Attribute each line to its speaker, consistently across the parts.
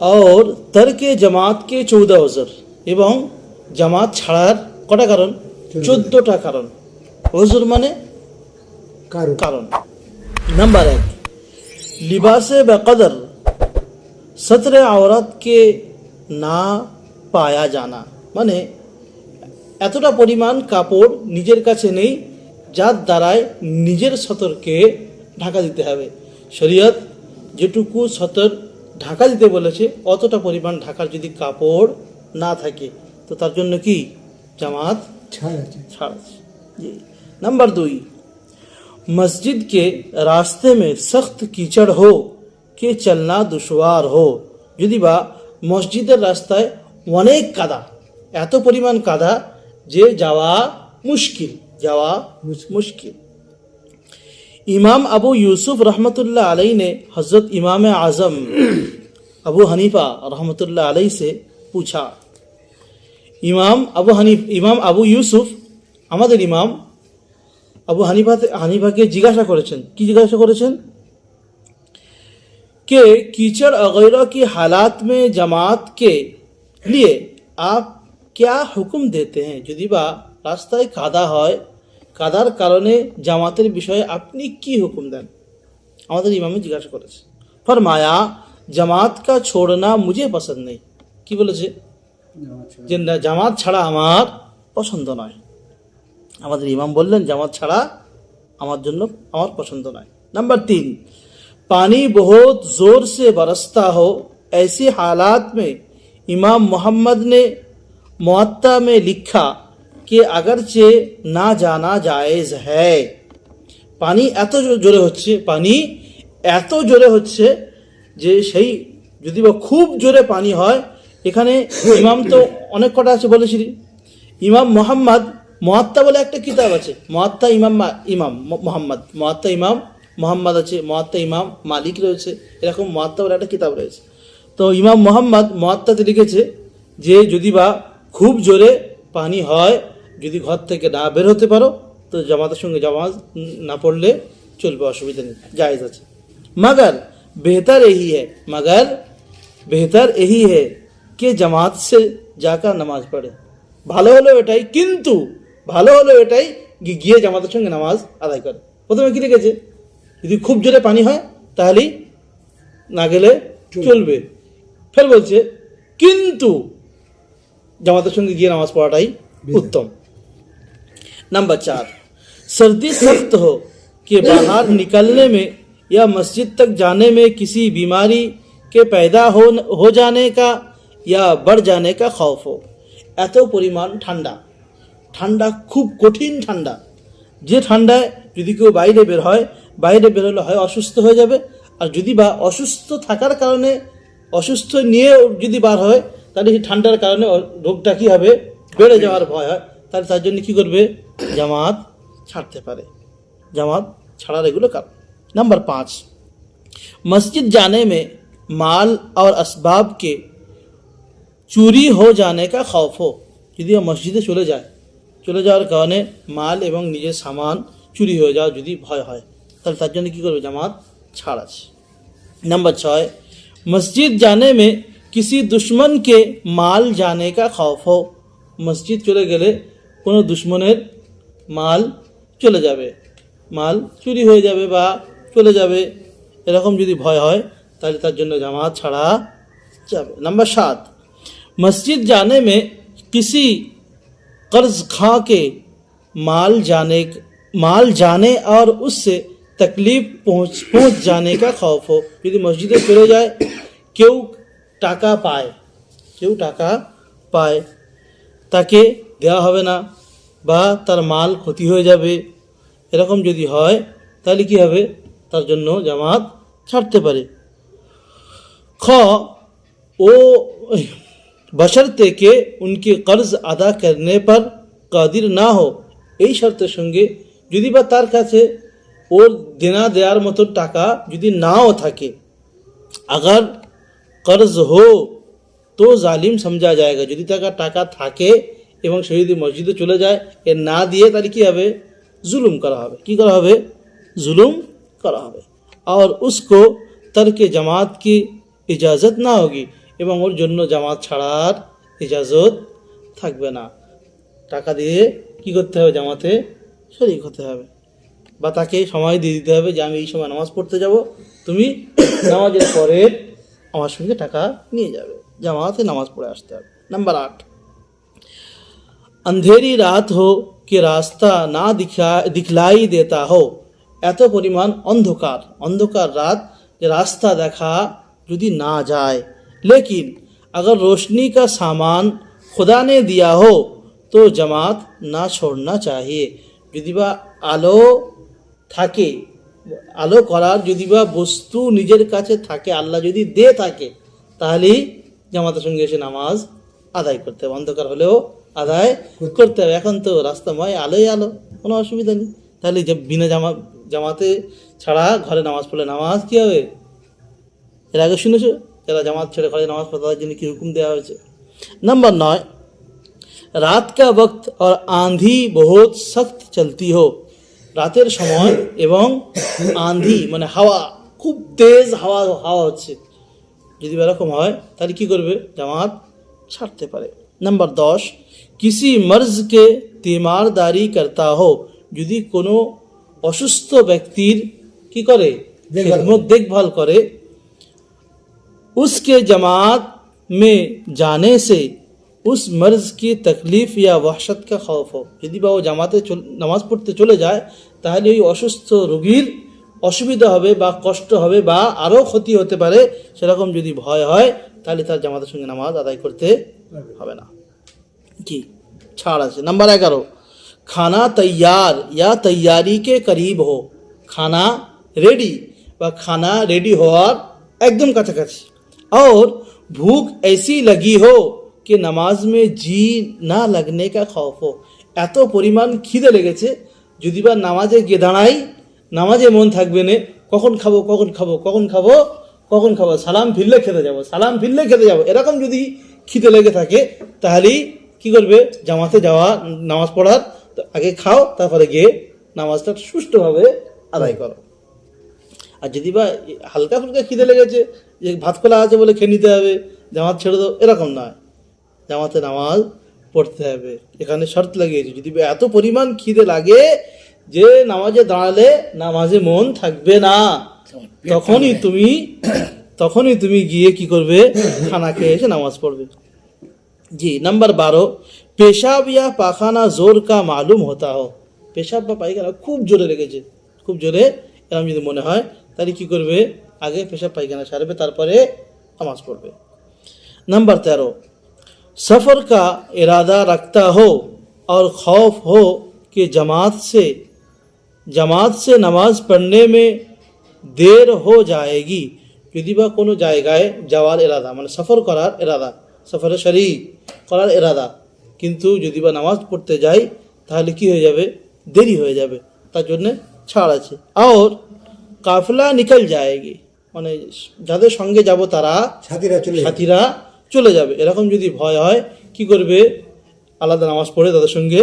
Speaker 1: ওর তর্কে জামাতকে চৌদা ওজর এবং জামাত ছাড়ার কটা কারণ চোদ্দটা কারণ ওজর মানে
Speaker 2: কারণ
Speaker 1: নাম্বার এক লিবাসে বা কদর সতরে আওরাতকে না পায়া জানা মানে এতটা পরিমাণ কাপড় নিজের কাছে নেই যার দ্বারায় নিজের সতর্কে ঢাকা দিতে হবে শরীয়ত যেটুকু সতর ঢাকা দিতে বলেছে অতটা পরিমাণ ঢাকার যদি কাপড় না থাকে তো তার জন্য কি জামাত
Speaker 2: ছাড় আছে
Speaker 1: ছাড় আছে। जी नंबर दुई मस्जिद के रास्ते में सख्त कीचड़ हो के चलना दुशवार हो যদি বা মসজিদের রাস্তায় অনেক কাদা এত পরিমাণ কাদা যে যাওয়া মুশকিল যাওয়া
Speaker 2: मुश्किल।
Speaker 1: मुश्किल इमाम अबू यूसुफ रहमतुल्लाह अलैहि ने हज़रत इमाम आज़म अबू हनीफा रहमतुल्लाह अलैहि से पूछा ইমাম আবু হানিফ ইমাম আবু ইউসুফ আমাদের ইমাম আবু হানিফা হানিফাকে জিজ্ঞাসা করেছেন কি জিজ্ঞাসা করেছেন कि कीचड़ वगैरह की हालात में जमात के लिए आप क्या हुक्म देते हैं যদি বা রাস্তায় কাদা হয় কাদার কারণে জামাতের বিষয়ে আপনি কি হুকুম দেন আমাদের ইমামে জিজ্ঞাসা করেছে ফরমায়া জামাত কা ছোড়না মুঝে পছন্দ নেই কি বলেছে যে না, জামাত ছাড়া আমার পছন্দ নয় আমাদের ইমাম বললেন জামাত ছাড়া আমার জন্য আমার পছন্দ নয় नंबर तीन पानी बहुत जोर से बरसता हो ऐसे हालात में इमाम मोहम्मद ने मुअत्ता में लिखा कि अगरचे ना जाना जायज़ है পানি এত জো- জোরে হচ্ছে পানি এত জোরে হচ্ছে যে সেই যদি বা খুব জোরে পানি হয় এখানে ইমাম তো অনেক কটা আছে বলেছিলি ইমাম মোহাম্মদ মহাত্তা বলে একটা কিতাব আছে মহাত্তা ইমাম মা- ইমাম ম- মোহাম্মদ মহাত্তা ইমাম মোহাম্মদ আছে মহাত্তা ইমাম মালিক রয়েছে এরকম মহাত্তা বলে একটা কিতাব রয়েছে তো ইমাম মোহাম্মদ মহাত্তাতে লিখেছে যে যদি বা খুব জোরে পানি হয় যদি ঘর থেকে না বের হতে পারো তো জামাতের সঙ্গে জামাজ না পড়লে চলবে অসুবিধা নেই জায়েজ আছে मगर बेहतर यही है मगर बेहतर यही है कि জামাত সে যাকার নামাজ পড়ে ভালো হলো এটাই কিন্তু ভালো হলো এটাই গি- গিয়ে জামাতের সঙ্গে নামাজ আদায় করে প্রথমে কি লিখেছে যদি খুব জোরে পানি হয় তাহলেই না গেলে চলবে ফের বলছে কিন্তু জামাতের সঙ্গে গিয়ে নামাজ পড়াটাই उत्तम नंबर चार सर्दी सख्त हो कि बाहर निकलने में या मस्जिद तक जाने में किसी बीमारी के पैदा हो हो जाने का या बढ़ जाने का खौफ हो এত পরিমাণ ঠান্ডা ঠান্ডা খুব কঠিন ঠান্ডা যে ঠান্ডায় যদি কেউ বাইরে বের হয় বাইরে বের হলে হয় অসুস্থ হয়ে যাবে আর যদি বা অসুস্থ থাকার কারণে অসুস্থ নিয়ে যদি বার হয় তাহলে সেই ঠান্ডার কারণে অ- রোগটা কী হবে বেড়ে যাওয়ার ভয় হয় তাহলে তার জন্য কী করবে জামাত ছাড়তে পারে জামাত ছাড়ার এগুলো কারণ नंबर पाँच मस्जिद जाने में माल और असबाब के চুরি হো জানে কা খৌফ হো যদি ও মসজিদে চলে যায় চলে যাওয়ার কারণে মাল এবং নিজের সামান চুরি হয়ে যাওয়ার যদি ভয় হয় তাহলে তার জন্য কী করবে জামাত ছাড় আছে नंबर छः मस्जिद जाने में किसी दुश्मन के माल जाने का खौफ हो মসজিদ চলে গেলে কোনো দুশ্মনের মাল চলে যাবে মাল চুরি হয়ে যাবে বা চলে যাবে এরকম যদি ভয় হয় তাহলে তার জন্য জামাত ছাড়া যাবে नंबर सात मस्जिद जाने में किसी कर्ज खा के माल जाने माल जाने और उससे तकलीफ पहुंच पहुंच जाने का खौफ हो যদি মসজিদে চলে যায় কেউ টাকা পায় কেউ টাকা পায় তাকে দেওয়া হবে না বা তার মাল ক্ষতি হয়ে যাবে এরকম যদি হয় তাহলে কি হবে তার জন্য জামাত ছাড়তে পারে খ ও বশর্তে কে উনকে কর্জ আদা করনে পর কাদির না হো এই শর্তের সঙ্গে যদি বা তার কাছে ওর দেনা দেওয়ার মতো টাকা যদি নাও থাকে अगर कर्ज हो তো জালিম সমঝা যায়গা যদি তার টাকা থাকে এবং সে যদি মসজিদে চলে যায়। এ না দিয়ে তাহলে কী হবে? জুলুম করা হবে। কি করা হবে? জুলুম করা হবে। আর উস্কো তারকে জামাত কি ইজাজত না হোগি? এবং ওর জন্য জামাত ছাড়ার ইজাজত থাকবে না। টাকা দিয়ে কি করতে হবে? জামাতে শরিক হতে হবে। বা তাকে সময় দিয়ে দিতে হবে যে, আমি এই সময় নামাজ পড়তে যাব। তুমি নামাজের পরে আমার সঙ্গে টাকা নিয়ে যাবে। জামাতে নামাজ পড়ে আসতে হবে। নাম্বার আট। अंधेरी रात हो कि रास्ता ना दिखा दिखलाई देता हो এত পরিমাণ অন্ধকার অন্ধকার রাত যে রাস্তা দেখা যদি না যায় लेकिन अगर रोशनी का सामान खुदा ने दिया हो तो जमात ना छोड़ना चाहिए যদি বা আলো থাকে আলো করার যদি বা বস্তু নিজের কাছে থাকে আল্লাহ যদি দে থাকে তাহলেই জামাতের সঙ্গে এসে নামাজ আদায় করতে হবে অন্ধকার হলেও আদায় করতে হবে। এখন তো রাস্তাময় আলোই আলো, কোনো অসুবিধা নেই। তাহলে যে বিনা জামা জামাতে ছাড়া ঘরে নামাজ পড়লে নামাজ কী হবে? এর আগে শুনেছো? যারা জামাত ছেড়ে ঘরে নামাজ পড়ে তাদের জন্য কী হুকুম দেওয়া হয়েছে? নাম্বার নয়, রাত কা বক্ত আর আঁধি बहुत সখ্ত চলতি হো। রাতের সময় এবং আঁধি মানে হাওয়া, খুব তেজ হাওয়া হাওয়া হচ্ছে। যদি এরকম হয়, তাহলে কী করবে? জামাত ছাড়তে পারে। নাম্বার দশ কিসি মর্জকে তিমারদারি করতা হো যদি কোনো অসুস্থ ব্যক্তির কি করে
Speaker 2: দেখভাল করে।
Speaker 1: খেদমত দেখভাল করে उसके जमात में जाने से उस मर्ज की तकलीफ या वहशत का खौफ हो যদি বা ও জামাতে চল- নামাজ পড়তে চলে যায় তাহলে ওই অসুস্থ রোগীর অসুবিধা হবে বা কষ্ট হবে বা আরও ক্ষতি হতে পারে সেরকম যদি ভয় হয় তাহলে তার জামাতের সঙ্গে নামাজ আদায় করতে হবে না কি ছাড় আছে নাম্বার এগারো খানা তৈয়ার ইয়া তৈয়ারি কে করিব হো খানা রেডি বা খানা রেডি হওয়ার একদম কাছাকাছি और भूख ऐसी लगी हो कि নামাজ মে জি না লাগনে কা খৌফ হো এত পরিমাণ খিদে লেগেছে যদি বা নামাজে গিয়ে দাঁড়াই নামাজে মন থাকবে না কখন খাবো কখন খাবো কখন খাবো কখন খাবো সালাম ফিরলে খেতে যাব সালাম ফিরলে খেতে যাব এরকম যদি খিদে লেগে থাকে তাহলেই কি করবে? জামাতে যাওয়া নামাজ পড়ার আগে খাও তারপরে গিয়ে নামাজটা সুষ্ঠুভাবে আদায় করো। আর যদি বা হালকা ফুলকা খিদে লেগেছে যে ভাত খোলা আছে বলে খেয়ে নিতে হবে জামাত ছেড়ে দাও এরকম নয়। জামাতে নামাজ পড়তে হবে। এখানে শর্ত লাগিয়েছে যদি বা এত পরিমাণ খিদে লাগে যে নামাজে দাঁড়ালে নামাজে মন থাকবে না তখনই তুমি তখনই তুমি গিয়ে কি করবে? খানা খেয়ে এসে নামাজ পড়বে। জি নাম্বার বারো পেশাব ইয়া পাখানা জোর কা মালুম হতা হো পেশাব বা পায়খানা খুব জোরে লেগেছে খুব জোরে এরকম যদি মনে হয় তাহলে কি করবে আগে পেশাব পায়খানা সারবে তারপরে নামাজ পড়বে नंबर तेरह सफ़र का इरादा रखता हो और खौफ हो कि जमात से जमात से नमाज पढ़ने में देर हो जाएगी যদি বা কোনো জায়গায় যাওয়ার এরাদা মানে সফর করার এরাদা সফরে শরী করার এরাদা। কিন্তু যদি বা নামাজ পড়তে যাই তাহলে কি হয়ে যাবে? দেরি হয়ে যাবে। তার জন্যে ছাড় আছে। আর কাফলা নিকল যায়গি। মানে যাদের সঙ্গে যাব তারা
Speaker 2: সাথীরা চলে যাবে।
Speaker 1: সাথীরা চলে যাবে। এরকম যদি ভয় হয় কি করবে? আলাদা নামাজ পড়ে তাদের সঙ্গে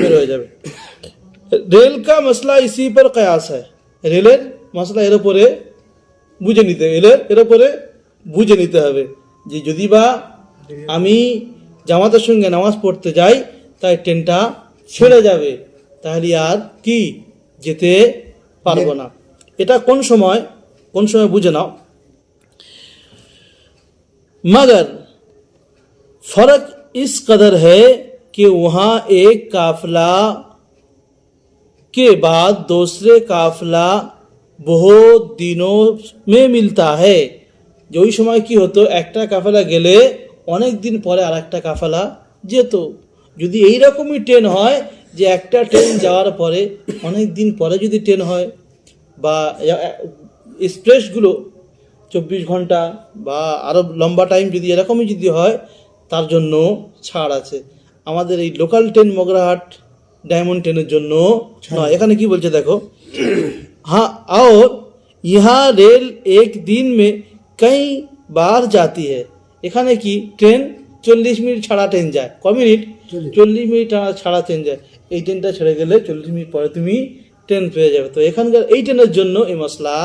Speaker 1: বের হয়ে যাবে। রেল কা মশলা ইসি পর কয়াস হয় রেলের মশলা এর উপরে বুঝে নিতে রেলের এর উপরে বুঝে নিতে হবে যে যদি বা আমি জামাতের সঙ্গে নামাজ পড়তে যাই তাই ট্রেনটা ছেড়ে যাবে তাহলে আর কি যেতে পারবো না এটা কোন সময় কোন সময় বুঝে নাও मगर फर्क इस कदर है कि वहाँ एक काफिला के बाद दूसरे काफिला बहुत दिनों में मिलता है যে ওই সময় কি হতো একটা কাফেলা গেলে অনেক দিন পরে আর একটা কাফেলা যেত যদি এই রকমই ট্রেন হয় যে একটা ট্রেন যাওয়ার পরে অনেক দিন পরে যদি ট্রেন হয় বা এক্সপ্রেসগুলো চব্বিশ ঘন্টা বা আরও লম্বা টাইম যদি এরকমই যদি হয় তার জন্য ছাড় আছে আমাদের এই লোকাল ট্রেন মগরাহাট ডায়মন্ড ট্রেনের জন্য নয় এখানে কি বলছে দেখো हाँ और यहाँ रेल एक दिन में कई बार जाती है এখানে কি ট্রেন চল্লিশ মিনিট ছাড়া ট্রেন যায় ক মিনিট
Speaker 2: চল্লিশ।
Speaker 1: চল্লিশ মিনিট ছাড়া- ছাড়া ট্রেন যায় এই ট্রেনটা ছেড়ে গেলে চল্লিশ মিনিট পরে তুমি ট্রেন পেয়ে যাবে তো এখানকার এই ট্রেনের জন্য এই মশলা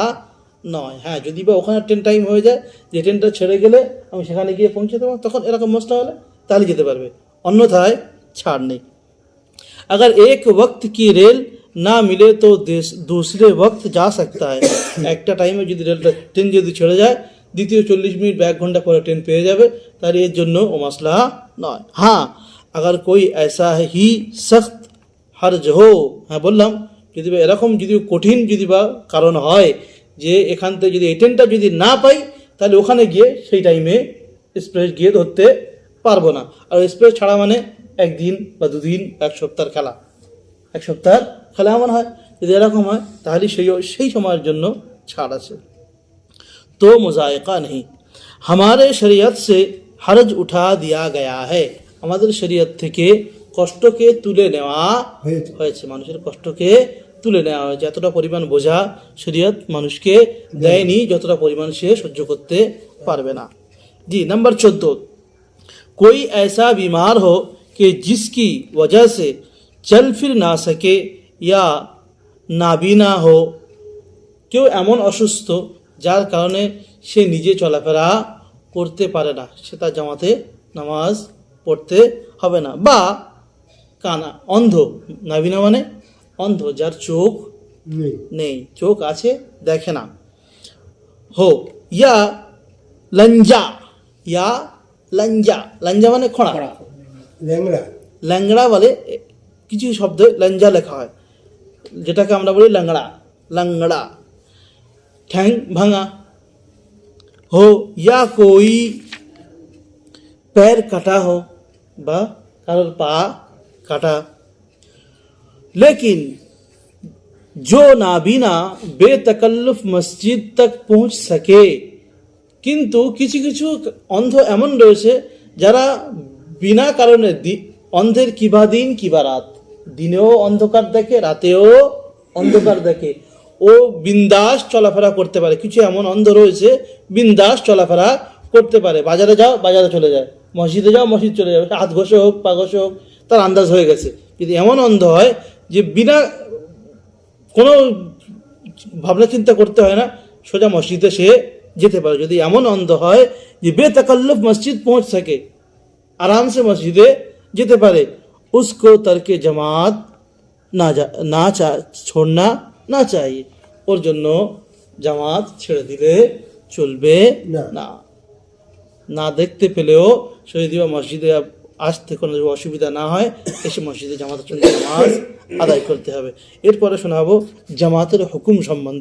Speaker 1: নয় হ্যাঁ যদি বা ওখানে ট্রেন টাইম হয়ে যায় যে ট্রেনটা ছেড়ে গেলে আমি সেখানে গিয়ে পৌঁছতে পারবো তখন এরকম মশলা হলে তাহলে যেতে পারবে অন্যথায় ছাড় নেই अगर एक वक्त की रेल না মিলে তো দেশ- दूसरे वक्त जा सकता है একটা টাইমে যদি রেলটা ট্রেন যদি ছেড়ে যায় দ্বিতীয় চল্লিশ মিনিট বা এক ঘণ্টা পরে ট্রেন পেয়ে যাবে। তার এর জন্য ও মশলা নয়। হ্যাঁ আগার কই এসা হি সখত হার হো। হ্যাঁ বললাম, যদি বা এরকম যদি কঠিন যদি বা কারণ হয় যে এখান থেকে যদি এই ট্রেনটা যদি না পাই, তাহলে ওখানে গিয়ে সেই টাইমে স্প্রেস গিয়ে ধরতে পারব না। আর স্প্রেস ছাড়া মানে একদিন বা দুদিন এক সপ্তাহের খেলা। এক সপ্তাহের খেলা এমন হয়, যদি এরকম হয়, তাহলে সেই সেই সময়ের জন্য ছাড় আছে। तो मुजायका नहीं हमारे शरीयत से हरज उठा दिया गया है আমাদের শরীয়ত থেকে কষ্টকে তুলে নেওয়া
Speaker 2: হয়েছে
Speaker 1: হয়েছে মানুষের কষ্টকে তুলে নেওয়া হয়েছে এতটা পরিমাণ বোঝা শরীয়ত মানুষকে দেয়নি যতটা পরিমাণ সে সহ্য করতে পারবে না জি নাম্বার চোদ্দ कोई ऐसा बीमार हो कि जिसकी वजह से चल फिर ना सके या नाबीना हो কেউ এমন অসুস্থ যার কারণে সে নিজে চলাফেরা করতে পারে না। সে তার জামাতে নামাজ পড়তে হবে না। বা কানা অন্ধ নাবিনা মানে অন্ধ যার চোখ
Speaker 2: নেই।
Speaker 1: চোখ আছে দেখে না। হো ইয়া লঞ্জা ইয়া লঞ্জা লঞ্জা মানে খোঁড়া।
Speaker 2: ল্যাংড়া।
Speaker 1: ল্যাংড়া বলে কিছু শব্দ লঞ্জা লেখা হয় যেটাকে আমরা বলি ল্যাংড়া ল্যাংড়া। ঠ্যাং ভাঙা हो या कोई पैर काटा हो বা কারোর পা কাটা लेकिन जो नाबीना बेतकल्लुफ मस्जिद तक पहुंच सके কিন্তু কিছু কিছু অন্ধ এমন রয়েছে যারা বিনা কারণে দি- অন্ধের কিবা দিন কিবা রাত দিনেও অন্ধকার দেখে রাতেও অন্ধকার দেখে ও বিন্দাস চলাফেরা করতে পারে। কিছু এমন অন্ধ রয়েছে, বিন্দাস চলাফেরা করতে পারে। বাজারে যাও, বাজারে চলে যায়। মসজিদে যাও, মসজিদ চলে যাবে। হাত ঘষে হোক, পা ঘষে হোক, তার আন্দাজ হয়ে গেছে। যদি এমন অন্ধ হয় যে বিনা কোনো ভাবনা চিন্তা করতে হয় না, সোজা মসজিদে সে যেতে পারে। যদি এমন অন্ধ হয় যে বেতাকল্লফ মসজিদ পৌঁছ থাকে, আরামসে মসজিদে যেতে পারে, উস্কো তর্কে জামাত না না ছোড়না না চাই। ওর জন্য জামাত ছেড়ে দিলে চলবে না। না। দেখতে পেলেও শহীদ বা মসজিদে আসতে কোনো অসুবিধা না হয় এসে মসজিদে জামাতের জন্য নামাজ আদায় করতে হবে। এরপরে শোনাবো জামাতের হুকুম সম্বন্ধে।